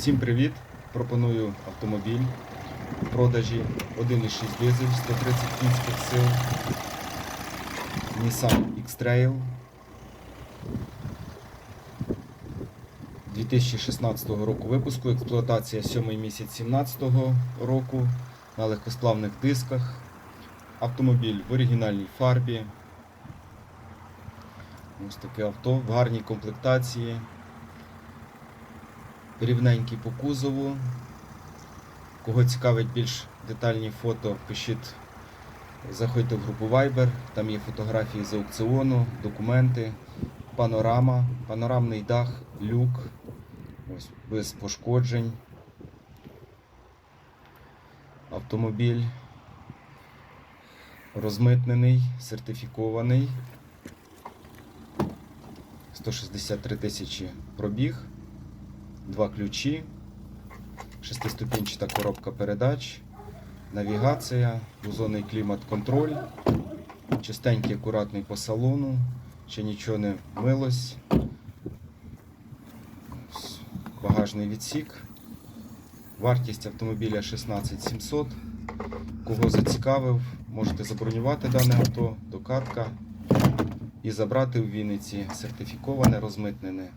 Всім привіт! Пропоную автомобіль в продажі 1,6 дизель 130 кінських сил Nissan X-Trail 2016 року випуску, експлуатація 7 місяць 2017 року на легкосплавних дисках. Автомобіль в оригінальній фарбі. Ось таке авто в гарній комплектації рівненький по кузову. Кого цікавить більш детальні фото, пишіть, заходьте в групу Viber, там є фотографії з аукціону, документи, панорама, панорамний дах, люк, ось без пошкоджень. Автомобіль розмитнений, сертифікований. 163 тисячі пробіг два ключі, шестиступінчата коробка передач, навігація, двозонний клімат-контроль, чистенький, акуратний по салону, ще нічого не милось. Багажний відсік. Вартість автомобіля 16 700. Кого зацікавив, можете забронювати дане авто, докатка і забрати у Вінниці сертифіковане, розмитнене.